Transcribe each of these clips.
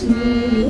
Christmas.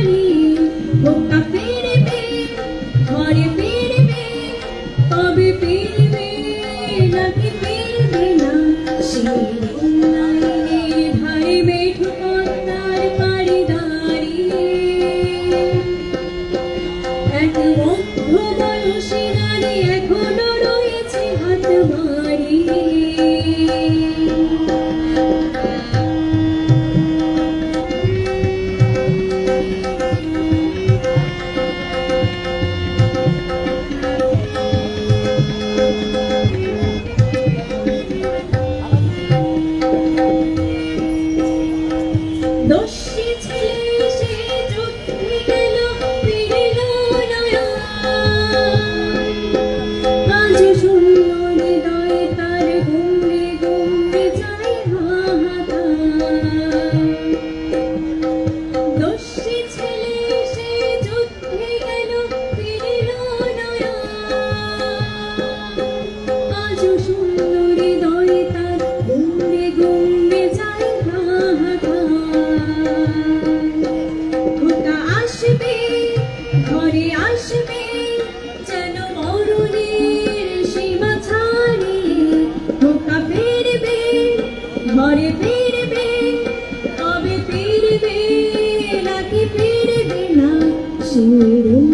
Nakikinig. dos আসবে যেন মরণের সীমা ছাড়িয়ে ঢোকা ফিরবে, ঘরে ফিরবে, কবে ফিরবে, নাকি ফিরবে না সে